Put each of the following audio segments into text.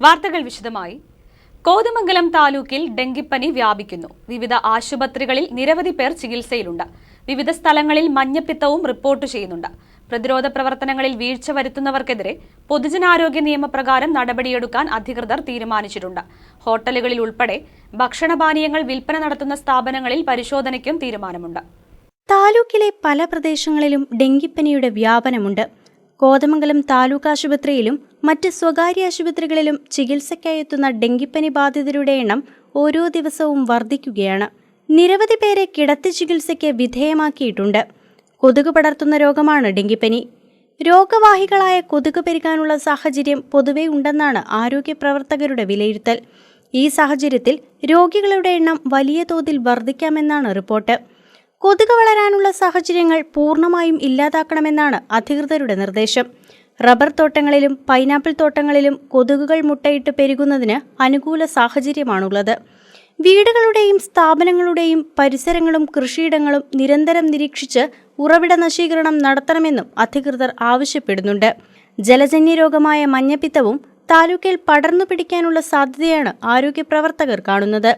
വാർത്തകൾ വിശദമായി. കോതമംഗലം താലൂക്കിൽ ഡെങ്കിപ്പനി വ്യാപിക്കുന്നു. വിവിധ ആശുപത്രികളിൽ നിരവധി പേർ ചികിത്സയിലുണ്ട്. വിവിധ സ്ഥലങ്ങളിൽ മഞ്ഞപ്പിത്തവും റിപ്പോർട്ട് ചെയ്യുന്നുണ്ട്. പ്രതിരോധ പ്രവർത്തനങ്ങളിൽ വീഴ്ച വരുത്തുന്നവർക്കെതിരെ പൊതുജനാരോഗ്യ നിയമപ്രകാരം നടപടിയെടുക്കാൻ അധികൃതർ തീരുമാനിച്ചിട്ടുണ്ട്. ഹോട്ടലുകളിൽ ഉൾപ്പെടെ ഭക്ഷണപാനീയങ്ങൾ വിൽപ്പന നടത്തുന്ന സ്ഥാപനങ്ങളിൽ പരിശോധനയ്ക്കും തീരുമാനമുണ്ട്. താലൂക്കിലെ പല പ്രദേശങ്ങളിലും ഡെങ്കിപ്പനിയുടെ വ്യാപനമുണ്ട്. കോതമംഗലം താലൂക്ക് ആശുപത്രിയിലും മറ്റ് സ്വകാര്യ ആശുപത്രികളിലും ചികിത്സയ്ക്കായി എത്തുന്ന ഡെങ്കിപ്പനി ബാധിതരുടെ എണ്ണം ഓരോ ദിവസവും വർദ്ധിക്കുകയാണ്. നിരവധി പേരെ കിടത്തി ചികിത്സയ്ക്ക് വിധേയമാക്കിയിട്ടുണ്ട്. കൊതുക് പടർത്തുന്ന രോഗമാണ് ഡെങ്കിപ്പനി. രോഗവാഹികളായ കൊതുക് പെരുകാനുള്ള സാഹചര്യം പൊതുവെ ഉണ്ടെന്നാണ് ആരോഗ്യ പ്രവർത്തകരുടെ വിലയിരുത്തൽ. ഈ സാഹചര്യത്തിൽ രോഗികളുടെ എണ്ണം വലിയ തോതിൽ വർദ്ധിക്കാമെന്നാണ് റിപ്പോർട്ട്. കൊതുക് വളരാനുള്ള സാഹചര്യങ്ങൾ പൂർണമായും ഇല്ലാതാക്കണമെന്നാണ് അധികൃതരുടെ നിർദ്ദേശം. റബ്ബർ തോട്ടങ്ങളിലും പൈനാപ്പിൾ തോട്ടങ്ങളിലും കൊതുകുകൾ മുട്ടയിട്ട് പെരുകുന്നതിന് അനുകൂല സാഹചര്യമാണുള്ളത്. വീടുകളുടെയും സ്ഥാപനങ്ങളുടെയും പരിസരങ്ങളും കൃഷിയിടങ്ങളും നിരന്തരം നിരീക്ഷിച്ച് ഉറവിട നശീകരണം നടത്തണമെന്നും അധികൃതർ ആവശ്യപ്പെടുന്നുണ്ട്. ജലജന്യ രോഗമായ മഞ്ഞപ്പിത്തവും താലൂക്കിൽ പടർന്നു പിടിക്കാനുള്ള സാധ്യതയാണ് ആരോഗ്യ പ്രവർത്തകർ കാണുന്നത്.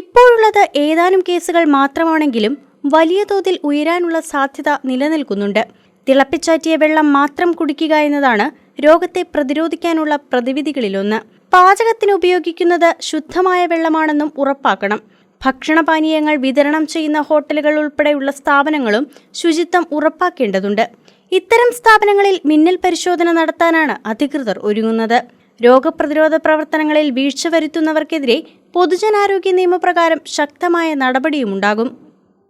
ഇപ്പോഴുള്ളത് ഏതാനും കേസുകൾ മാത്രമാണെങ്കിലും വലിയ തോതിൽ ഉയരാനുള്ള സാധ്യത നിലനിൽക്കുന്നുണ്ട്. തിളപ്പിച്ചാറ്റിയ വെള്ളം മാത്രം കുടിക്കുക എന്നതാണ് രോഗത്തെ പ്രതിരോധിക്കാനുള്ള പ്രതിവിധികളിലൊന്ന്. പാചകത്തിന് ഉപയോഗിക്കുന്നത് ശുദ്ധമായ വെള്ളമാണെന്നും ഉറപ്പാക്കണം. ഭക്ഷണപാനീയങ്ങൾ വിതരണം ചെയ്യുന്ന ഹോട്ടലുകൾ ഉൾപ്പെടെയുള്ള സ്ഥാപനങ്ങളും ശുചിത്വം ഉറപ്പാക്കേണ്ടതുണ്ട്. ഇത്തരം സ്ഥാപനങ്ങളിൽ മിന്നൽ പരിശോധന നടത്താനാണ് അധികൃതർ ഒരുങ്ങുന്നത്. രോഗപ്രതിരോധ പ്രവർത്തനങ്ങളിൽ വീഴ്ച വരുത്തുന്നവർക്കെതിരെ പൊതുജനാരോഗ്യ നിയമപ്രകാരം ശക്തമായ നടപടിയുമുണ്ടാകും.